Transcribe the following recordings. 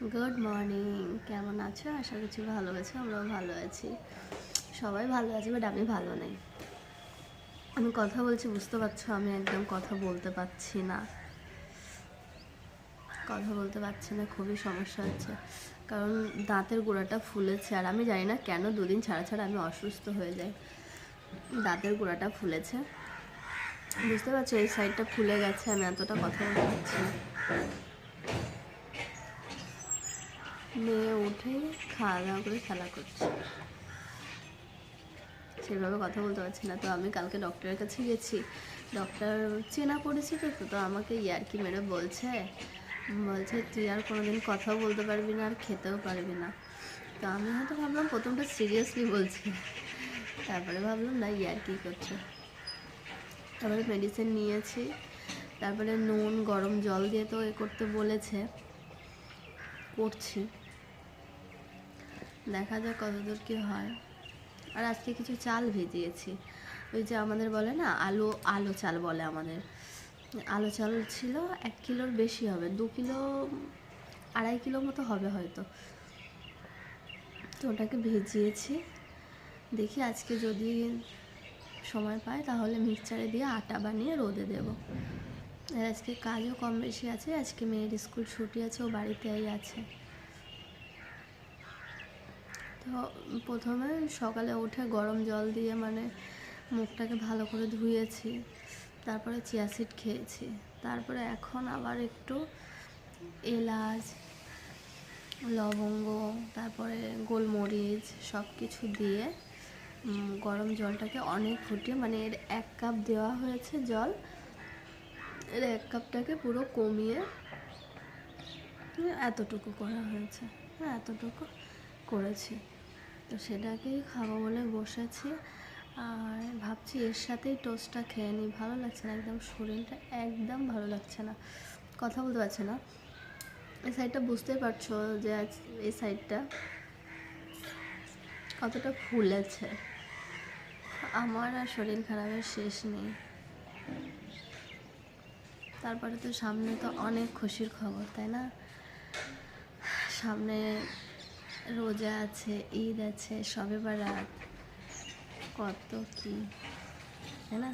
Good morning কেমন আছো? আশা করছি ভালো আছো, আমরাও ভালো আছি। সবাই ভালো আছে বাট আমি ভালো নেই। আমি কথা বলছি, বুঝতে পারছ, আমি একদম কথা বলতে পারছি না। কথা বলতে পারছি না, খুবই সমস্যা হচ্ছে। কারণ দাঁতের গোড়াটা ফুলেছে, আর আমি জানি না কেন দুদিন ছাড়া ছাড়া আমি অসুস্থ হয়ে যাই। দাঁতের গোড়াটা ফুলেছে। বুঝতে পারছ, এই সাইডটা ফুলে গেছে, আমি এতটা কথা বলতে পারছি না। মেয়ে উঠে খাওয়া দাওয়া করে খেলা করছে। সেভাবে কথা বলতে পারছি না। তো আমি কালকে ডক্টরের কাছে গেছি। ডক্টর চেনা পরিচিত তো তো আমাকে ইয়ারকি মেরে বলছে বলছে, তুই আর কোনোদিন কথাও বলতে পারবি না আর খেতেও পারবি না। তো আমি হয়তো ভাবলাম প্রথমটা সিরিয়াসলি বলছি। তারপরে ভাবলাম, না, ইয়ারকি করছে। তারপরে মেডিসিন নিয়েছি। তারপরে নুন, গরম জল দিয়ে তো এ করতে বলেছে। করছি। দেখা যাক কতদূর কি হয়। আর আজকে কিছু চাল ভেজিয়েছি। ওই যে আমাদের বলে না, আলু, আলো চাল বলে আমাদের। আলো চাল ছিল এক কিলোর বেশি হবে, দু কিলো, আড়াই কিলো মতো হবে হয়তো। তো ওটাকে ভেজিয়েছি। দেখি আজকে যদি সময় পাই তাহলে মিক্সচারে দিয়ে আটা বানিয়ে রোদে দেবো। আর আজকে কাজও কম বেশি আছে, আজকে মেয়ের স্কুল ছুটি আছে, ও বাড়িতেই আছে। তো প্রথমে সকালে উঠে গরম জল দিয়ে মানে মুখটাকে ভালো করে ধুয়েছি, তারপরে চিয়াসিড খেয়েছি, তারপরে এখন আবার একটু এলাচ, লবঙ্গ, তারপরে গোলমরিচ সব কিছু দিয়ে গরম জলটাকে অনেক ফুটিয়ে মানে এর এক কাপ দেওয়া হয়েছে জল, এর এক কাপটাকে পুরো কমিয়ে এতটুকু করা হয়েছে হ্যাঁ এতটুকু করেছি। তো সেটাকেই খাব বলে বসেছি। আর ভাবছি এর সাথেই টোস্টটা খেয়ে নিই। ভালো লাগছে না একদম, শরীরটা একদম ভালো লাগছে না। কথা বলতে পারছে না। এই সাইডটা বুঝতেই পারছ যে আজ এই সাইডটা কতটা ফুলেছে। আমার আর শরীর খারাপের শেষ নেই। তারপরে তো সামনে তো অনেক খুশির খবর, তাই না? সামনে রোজা আছে, ঈদ আছে, সবে বারাত, কত কি না?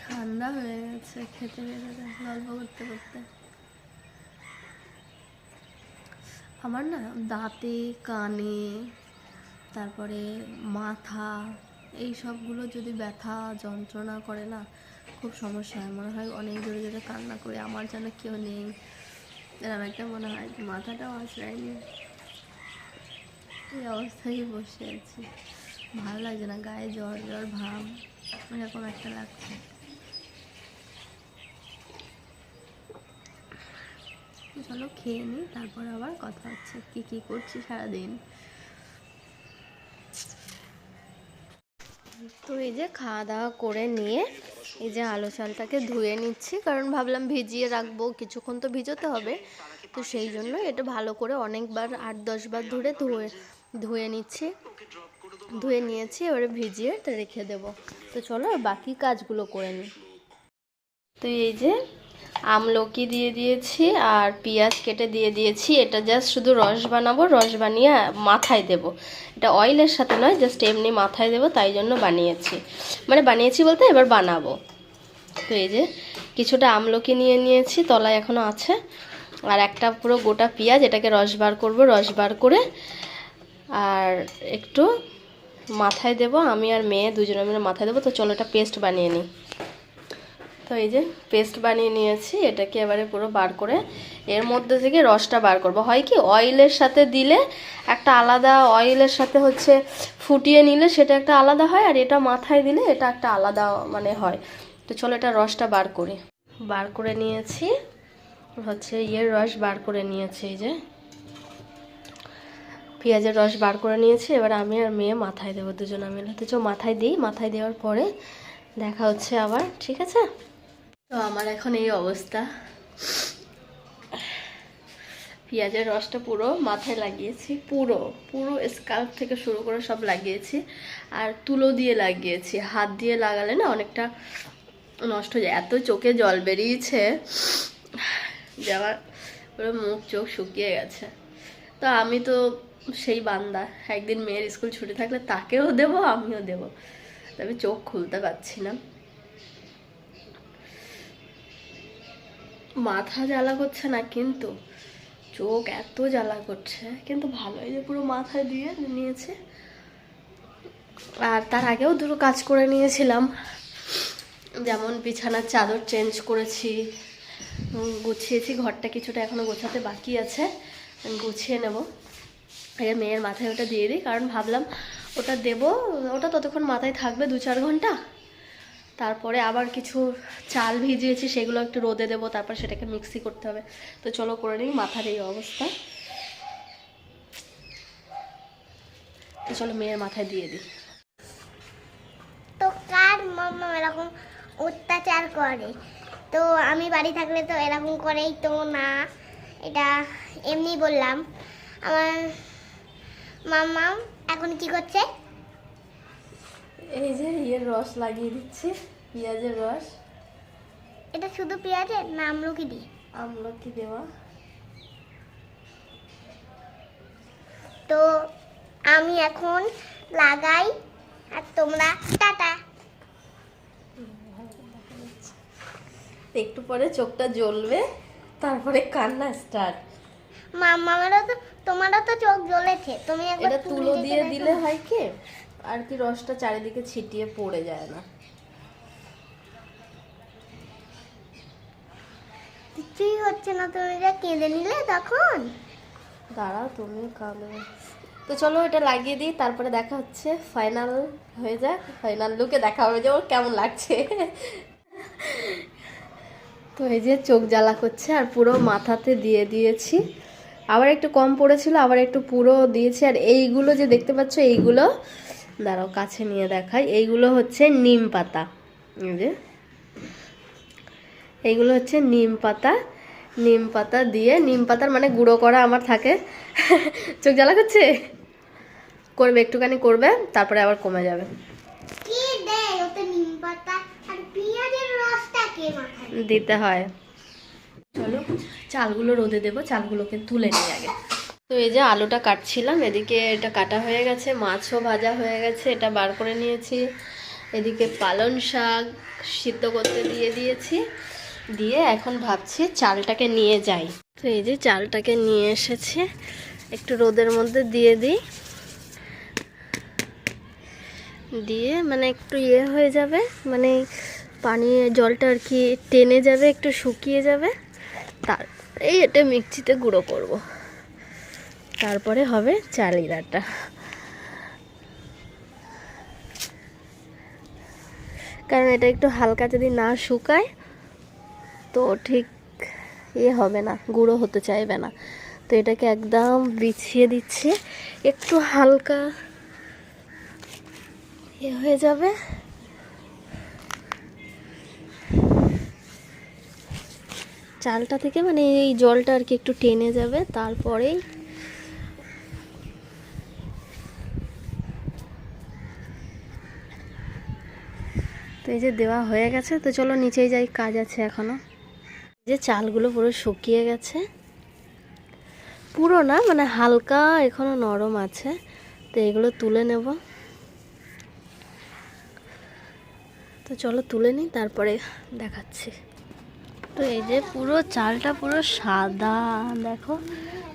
ঠান্ডা হয়ে গেছে, খেতে খেতে গল্প করতে করতে। আমার না দাঁতে, কানে, তারপরে মাথা, এই সবগুলো যদি ব্যথা, যন্ত্রণা করে না খুব সমস্যা হয়। মনে হয় অনেক জোরে জোরে কান্না করে আমার যেন কেউ নেই। এরকম একটা মনে হয় মাথাটাও আশ্রয়নি এই অবস্থায় বসে আছি। ভালো লাগছে না, গায়ে জ্বর জ্বর, ভাব, এরকম একটা লাগছে। চলো খেয়ে নিই তারপর আবার কথা হচ্ছে। কি কি করছি সারাদিন? তো এই যে খাওয়া দাওয়া করে নিয়ে এই যে আলু চালটাকে ধুয়ে নিচ্ছি, কারণ ভাবলাম ভিজিয়ে রাখব, কিছুক্ষণ তো ভিজোতে হবে। তো সেই জন্য এটা ভালো করে অনেকবার, আট দশবার ধরে ধুয়ে ধুয়ে নিচ্ছি। ধুয়ে নিয়েছি, এবারে ভিজিয়ে রেখে দেবো। তো চলো বাকি কাজগুলো করে নিই। তো এই যে আমলকি দিয়ে দিয়েছি আর পেঁয়াজ কেটে দিয়ে দিয়েছি। এটা জাস্ট শুধু রস বানাবো, রস বানিয়ে মাথায় দেব। এটা অয়েলের সাথে নয় জাস্ট এমনি মাথায় দেবো, তাই জন্য বানিয়েছি। মানে বানিয়েছি বলতে এবার বানাবো। তো এই যে কিছুটা আমলকি নিয়ে নিয়েছি, তলায় এখনও আছে। আর একটা পুরো গোটা পেঁয়াজ, এটাকে রস বার করব, রস বার করে। আর একটু মাথায় দেব, আমি আর মেয়ে দুজনে মিলে মাথায় দেবো। তো চলো এটা পেস্ট বানিয়ে নিই। তো এই যে পেস্ট বানিয়ে নিয়েছি, এটাকে এবারে পুরো বার করে এর মধ্যে থেকে রসটা বার করব। হয় কি অয়েলের সাথে দিলে একটা আলাদা অয়েলের সাথে হচ্ছে ফুটিয়ে নিলে সেটা একটা আলাদা হয়, আর এটা মাথায় দিলে এটা একটা আলাদা মানে হয়। তো চলো এটা রসটা বার করি। বার করে নিয়েছি, হচ্ছে ইয়ের রস বার করে নিয়েছি এই যে। পেঁয়াজের রস বার করে নিয়েছি, এবার আমি আর মেয়ে মাথায় দেবো দুজন মিলে। তো মাথায় দিই, মাথায় দেওয়ার পরে দেখা হচ্ছে আবার, ঠিক আছে? তো আমার এখন এই অবস্থা। পেঁয়াজের রসটা পুরো মাথায় লাগিয়েছি, পুরো পুরো স্কাল্প থেকে শুরু করে সব লাগিয়েছি। আর তুলো দিয়ে লাগিয়েছি, হাত দিয়ে লাগালে না অনেকটা নষ্ট হয়ে যায়। এত চোখে জল বেরিয়েছে যে আমার পুরো মুখ, চোখ শুকিয়ে গেছে। তো আমি তো সেই বান্দা, একদিন মেয়ের স্কুল ছুটি থাকলে তাকেও দেবো, আমিও দেবো। তবে চোখ খুলতে পারছি না। মাথা জ্বালা করছে না কিন্তু? চোখ এত জ্বালা করছে। কিন্তু ভালোই যে পুরো মাথায় দিয়ে নিয়েছে। আর তার আগেও দুটো কাজ করে নিয়েছিলাম। যেমন বিছানার চাদর চেঞ্জ করেছি গুছিয়েছি। ঘরটা কিছুটা এখনও গোছাতে বাকি আছে। গুছিয়ে নেব। আগে মেয়ের মাথায় ওটা দিয়ে দিই, কারণ ভাবলাম ওটা দেব, ওটা ততক্ষণ মাথায় থাকবে দু চার ঘণ্টা। তারপরে আবার কিছু চাল ভিজিয়েছি, সেগুলো একটু রোদে দেবো, তারপর সেটাকে মিক্সি করতে হবে। তো চলো করে নিই মাথার এই অবস্থা। তো চলো মেয়ের মাথায় দিয়ে দিই। তো কার এরকম অত্যাচার করে? তো আমি বাড়ি থাকলে তো এরকম করেই তো না। এটা এমনি বললাম। আমার মাম্মা এখন কি করছে? এই যে ইয়ের রস লাগিয়ে দিচ্ছি পেঁয়াজের রস। এটা শুধু পেঁয়াজের না আমলকি দিয়ে? আমলকি দেওয়া। তো আমি এখন লাগাই আর তোমরা টাটা। একটু পরে চোখটা জ্বলবে তারপরে কান্না স্টার্ট মাম্মামেরও তো তোমারও তো চোখ জ্বলেছে। তুমি একবার এটা তুলো দিয়ে দিলে হয় কি? আর কি রসটা চারিদিকে ছিটিয়ে পড়ে যায় না। কিছুই হচ্ছে না তুমি যে কেঁদে নিলে তখন। দাঁড়াও তুমি কাঁদবে তো চলো এটা লাগিয়ে দিই তারপরে দেখা হচ্ছে ফাইনাল হয়ে যাক ফাইনাল লুকে দেখা হবে যে ওর কেমন লাগছে। তো এই যে চোখ জ্বালা করছে আর পুরো মাথাতে দিয়ে দিয়েছি। আবার একটু কম পড়েছিল আবার একটু পুরো দিয়েছি আর এইগুলো যে দেখতে পাচ্ছ এইগুলো দাঁড়াও কাছে নিয়ে দেখাই। এইগুলো হচ্ছে নিম পাতা। যে। এইগুলো হচ্ছে নিম পাতা। নিম পাতা দিয়ে নিম পাতার মানে গুঁড়ো করা আমার থাকে। চোখ জ্বালা করছে? করবে একটুখানি করবে তারপরে আবার কমে যাবে। দিতে হয়। চলো চালগুলো রোদে দেবো চালগুলোকে তুলে নিই আগে। তো এই যে আলুটা কাটছিলাম, এদিকে এটা কাটা হয়ে গেছে, মাছও ভাজা হয়ে গেছে, এটা বার করে নিয়েছি। এদিকে পালং শাক সিদ্ধ করতে দিয়ে দিয়েছি, দিয়ে এখন ভাবছি চালটাকে নিয়ে যাই। তো এই যে চালটাকে নিয়ে এসেছি, একটু রোদের মধ্যে দিয়ে দিই। দিয়ে মানে একটু ইয়ে হয়ে যাবে মানে পানি, জলটা আর কি টেনে যাবে, একটু শুকিয়ে যাবে। তার এই এটা মিক্সিতে গুঁড়ো করব। তারপরে হবে চালিদাটা কারণ এটা একটু হালকা যদি না শুকায়, তো ঠিক ইয়ে হবে না, গুঁড়ো হতে চাইবে না। তো এটাকে একদম বিছিয়ে দিচ্ছি। একটু হালকা ইয়ে হয়ে যাবে। চালটা থেকে মানে এই জলটা আর কি একটু টেনে যাবে, তারপরেই তো এই যে দেওয়া হয়ে গেছে, তো চলো নিচেই যাই, কাজ আছে এখনও। এই যে চালগুলো পুরো শুকিয়ে গেছে। পুরো না মানে হালকা এখনও নরম আছে। তো এগুলো তুলে নেব। তো চলো তুলে নিই, তারপরে দেখাচ্ছি। তো এই যে পুরো চালটা পুরো সাদা, দেখো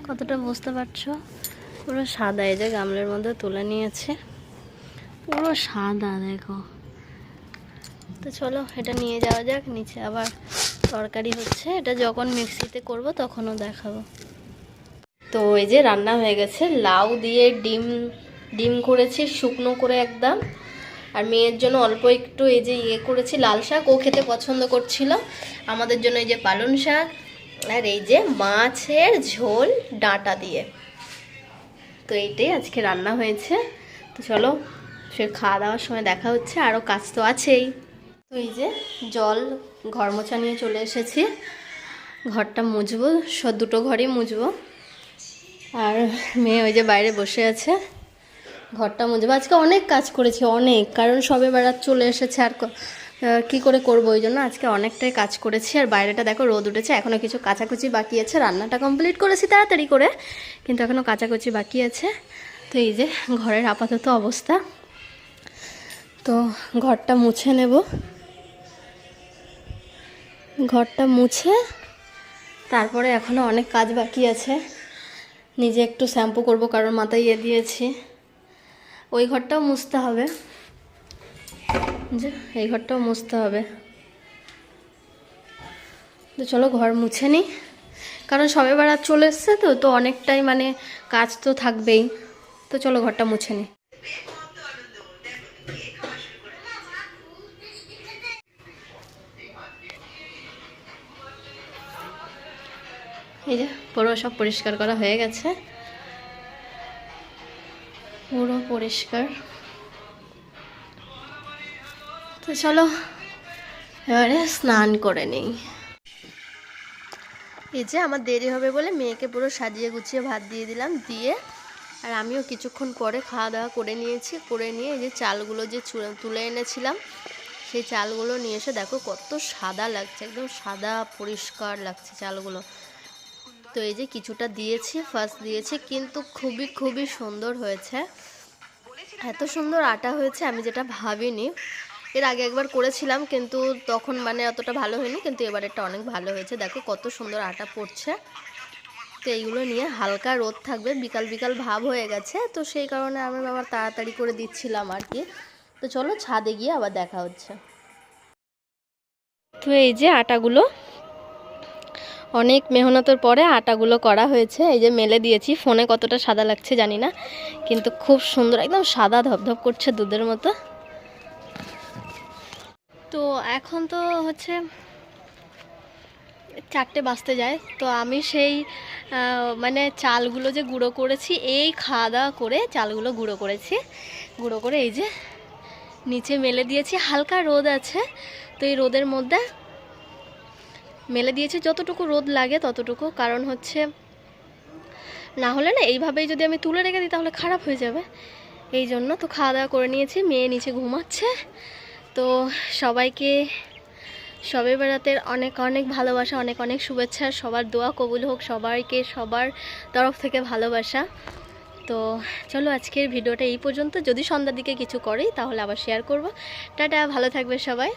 কতটা বুঝতে পারছ? পুরো সাদা, এই যে গামলের মধ্যে তুলে নিয়েছে। পুরো সাদা, দেখো। তো চলো, এটা নিয়ে যাওয়া যাক, নিচে আবার তরকারি হচ্ছে। এটা যখন মিক্সিতে করব, তখনও দেখাবো। তো এই যে রান্না হয়ে গেছে, লাউ দিয়ে ডিম ডিম করেছি, শুকনো করে একদম। আর মেয়ের জন্য অল্প একটু এই যে ইয়ে করেছি, লাল শাক। ও খেতে পছন্দ করছিল। আমাদের জন্য এই যে পালং শাক, আর এই যে মাছের ঝোল ডাঁটা দিয়ে। তো এইটাই আজকে রান্না হয়েছে। তো চলো সে খাওয়া দাওয়ার সময় দেখা হচ্ছে, আরও কাজ তো আছেই। তো এই যে জল ঘর মোছা নিয়ে চলে এসেছি। ঘরটা মুছবো দুটো ঘরই মুছবো। আর মেয়ে ওই যে বাইরে বসে আছে, ঘরটা মুছবো। আজকে অনেক কাজ করেছি, অনেক। কারণ সবে বেড়াত চলে এসেছে, আর কি করে করব ওই জন্য? আজকে অনেকটাই কাজ করেছি। আর বাইরেটা দেখো, রোদ উঠেছে এখনও কিছু কাচাকুচি বাকি আছে। রান্নাটা কমপ্লিট করেছি তাড়াতাড়ি করে, কিন্তু এখনও কাচাকুচি বাকি আছে। তো এই যে ঘরের আপাতত অবস্থা। তো ঘরটা মুছে নেব। ঘরটা মুছে, তারপরে এখনও অনেক কাজ বাকি আছে। নিজে একটু শ্যাম্পু করব, কারণ মাথায় ইয়ে দিয়েছি। ওই ঘরটাও মুছতে হবে। যে, এই ঘরটাও মুছতে হবে। তো চলো ঘর মুছে নিই কারণ সবে বেড়াত চলে এসছে তো তো অনেকটাই মানে কাজ তো থাকবেই। তো চলো ঘরটা মুছে নিই এই যে পুরো সব পরিষ্কার করা হয়ে গেছে। পুরো পরিষ্কার। তো চলো, এবারে স্নান করে নিই। এই যে আমার দেরি হবে বলে মেয়েকে পুরো সাজিয়ে গুছিয়ে ভাত দিয়ে দিলাম, দিয়ে আর আমিও কিছুক্ষণ পরে খাওয়া দাওয়া করে নিয়েছি, করে নিয়ে এই যে চালগুলো যে তুলে এনেছিলাম, সেই চালগুলো নিয়ে এসে দেখো কত সাদা লাগছে, একদম সাদা পরিষ্কার লাগছে চালগুলো। তো এই যে কিছুটা দিয়েছি ফার্স্ট দিয়েছি, কিন্তু খুবই খুবই সুন্দর হয়েছে। এত সুন্দর আটা হয়েছে, আমি যেটা ভাবিনি। এর আগে একবার করেছিলাম, কিন্তু তখন মানে অতটা ভালো হয়নি, কিন্তু এবার এটা অনেক ভালো হয়েছে। দেখো কত সুন্দর আটা পড়ছে। তো এইগুলো নিয়ে হালকা রোদ থাকবে, বিকাল বিকাল ভাব হয়ে গেছে। তো সেই কারণে আমি আবার তাড়াতাড়ি করে দিচ্ছিলাম আর কি। তো চলো ছাদে গিয়ে আবার দেখা হচ্ছে। তো এই যে আটাগুলো অনেক মেহনতের পরে আটাগুলো করা হয়েছে। এই যে মেলে দিয়েছি। ফোনে কতটা সাদা লাগছে জানি না, কিন্তু খুব সুন্দর, একদম সাদা ধপধপ করছে দুধের মতো। তো এখন তো হচ্ছে চারটে বাঁচতে যায়। তো আমি সেই মানে চালগুলো যে গুঁড়ো করেছি, এই খাওয়া দাওয়া করে চালগুলো গুঁড়ো করেছি। গুঁড়ো করে এই যে নিচে মেলে দিয়েছি। হালকা রোদ আছে, তো এই রোদের মধ্যে মেলে দিয়েছি, যতটুকু রোদ লাগে ততটুকু। কারণ হচ্ছে, না হলে না এইভাবেই যদি আমি তুলে রেখে দিই তাহলে খারাপ হয়ে যাবে। এই জন্য তো খাওয়া দাওয়া করে নিয়েছি, মেয়ে নিচে ঘুমাচ্ছে। তো সবাইকে সবে বেড়াতের অনেক অনেক ভালোবাসা, অনেক অনেক শুভেচ্ছা। সবার দোয়া কবুল হোক, সবাইকে সবার তরফ থেকে ভালোবাসা। তো চলো আজকের ভিডিওটা এই পর্যন্ত। যদি সন্ধ্যার দিকে কিছু করি তাহলে আবার শেয়ার করব। টাটা, ভালো থাকবে সবাই।